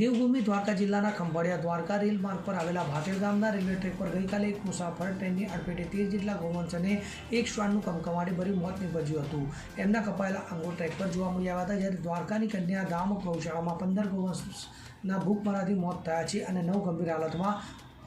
દેવભૂમિ દ્વારકા જિલ્લાના ખંભાળિયા દ્વારકા રેલ માર્ગ પર આવેલા ભાટેલ ગામના રેલવે ટ્રેક પર ગઈકાલે એક મુસાફર ટ્રેનની અડફેટે તેર જેટલા ગૌવંશ અને એક શ્વાનનું કમકમાટી ભર્યું મોત નીપજ્યું હતું. એમના કપાયેલા અંગો ટ્રેક પર જોવા મળ્યા હતા, જ્યારે દ્વારકાની કન્યા ધામ ગૌશાળામાં પંદર ગૌવંશના ભૂખમરાથી મોત થયા છે અને નવ ગંભીર હાલતમાં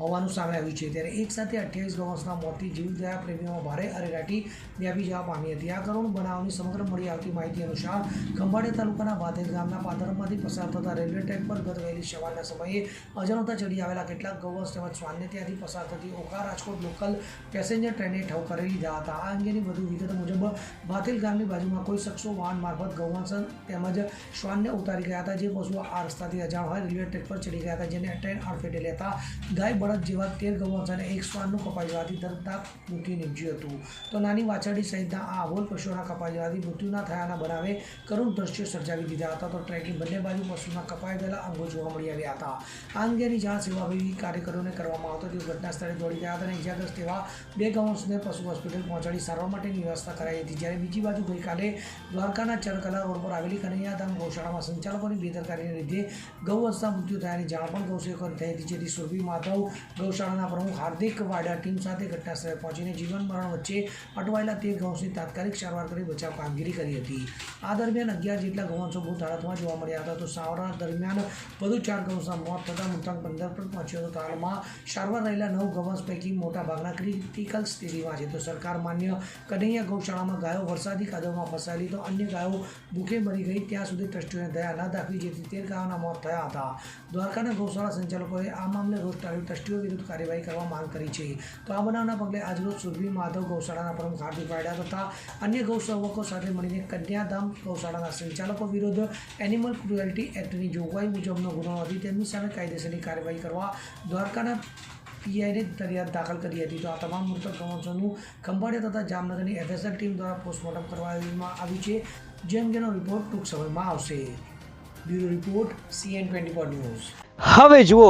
હોવાનું સામે આવ્યું છે. ત્યારે એક સાથે અઠ્યાવીસ ગૌવંશના મોતથી જીવદયા પ્રેમીઓમાં ભારે અરેરાટી વ્યાપી જવા પામી હતી. આ કરુણ બનાવની સમગ્ર મળી આવતી માહિતી અનુસાર ખંભાળિયા તાલુકાના વાધેર ગામના પાદરમાંથી પસાર થતા રેલવે ટ્રેક પર ગત વહેલી સવારના સમયે અજાણતા ચડી આવેલા કેટલાક ગૌવંશ તેમજ શ્વાનને ત્યાંથી પસાર થતી ઓખા રાજકોટ લોકલ પેસેન્જર ટ્રેને ઠવકારી લીધા હતા. આ અંગેની વધુ વિગત મુજબ ભાતેલ ગામની બાજુમાં કોઈ શખ્સો વાહન મારફત ગૌવંશ તેમજ શ્વાનને ઉતારી ગયા હતા. જે પશુઓ આ રસ્તાથી અજાણ હોય, રેલવે ટ્રેક પર ચડી ગયા હતા, જેને ટ્રેન આડફેટે લેતા ગાય બળદ જેવા તેર ગૌવંશ અને એક શ્વાનનું કપાઈ જવાથી દર્દનાક મૃત્યુ નીપજ્યું હતું. તો નાની વાછરડી સહિતના આ અબોલ પશુઓના કપાઈ જવાથી મૃત્યુના થયાના બનાવે કરુણ દ્રશ્યો સર્જાવી દીધા હતા. તો ટ્રેકની બંને બાજુ પશુના કપાઈ ગયેલા અંગો જોવા મળી આવ્યા હતા. આ અંગેની જાણ સેવાભાવી કાર્યકરોને કરવામાં આવતો તેઓ ઘટના સ્થળે દોડી ગયા હતા અને ઇજાગ્રસ્ત એવા બે ગૌવંશને પશુ હોસ્પિટલ પહોંચાડી સારવાર માટેની વ્યવસ્થા કરાઈ હતી. જ્યારે બીજી બાજુ ગઈકાલે દ્વારકાના ચરકલા રોડ પર આવેલી કનૈયાધામ ગૌશાળામાં સંચાલકોની બેદરકારીને લીધે ગૌવંશના મૃત્યુ થયાની જાણ પણ ગૌસેવકોને થઈ હતી. જેથી સુરભી માધવ ગૌશાળાના પ્રમુખ હાર્દિક વાડા ટીમ સાથે ઘટના સ્થળે પહોંચીને જીવન મરણ વચ્ચે અટવાયેલા તેર ગૌંશની તાત્કાલિક સારવાર કરી બચાવ કામગીરી કરી હતી. આ દરમિયાન અગિયાર જેટલા ગૌવંશો મૃત હાલતમાં જોવા મળ્યા હતા તો સારવાર દરમિયાન વધુ ચાર ગૌંશના મોત થતાં મૃતાંક પંદર પર પહોંચ્યો હતો. હાલમાં સારવાર રહેલા નવ ગૌવંશ પૈકી મોટા ભાગના ક્રિટિકલ સ્થિતિમાં છે. તો સરકાર માન્ય કનૈયા ગૌશાળામાં ગાયો વરસાદી કાદવમાં ફસાયેલી તો અન્ય ગાયો ભૂખે મરી ગઈ. ત્યાં સુધી ટ્રસ્ટીઓને દયા ન દાખવી જેથી તેર ગાયોના મોત થયા હતા. દ્વારકાના ગૌશાળા સંચાલકોએ આ મામલે રોજ ટાળી ટ્રસ્ટીઓ વિરુદ્ધ કાર્યવાહી કરવા માંગ કરી છે. તો આ બનાવના પગલે આજરોજ સુરભી માધવ ગૌશાળાના પ્રમુખ હાર્દિક વાડા તથા અન્ય ગૌસેવકો સાથે મળીને કન્યાધામ ગૌશાળાના સંચાલકો વિરુદ્ધ એનિમલ ક્રુએલ્ટી એક્ટની જોગવાઈ મુજબનો ગુનો નોંધી તેમની સામે કાયદેસરની કાર્યવાહી કરવા દ્વારકાના પીઆઈને ફરિયાદ દાખલ કરી હતી. તો આ તમામ મૃતક ગૌવંશોનું ખંભાળિયા તથા જામનગરની એફએસએલ ટીમ દ્વારા પોસ્ટમોર્ટમ કરવામાં આવ્યું છે. જે અંગેનો રિપોર્ટ ટૂંક સમયમાં આવશે. Bureau report CN twenty four news. હવે જુઓ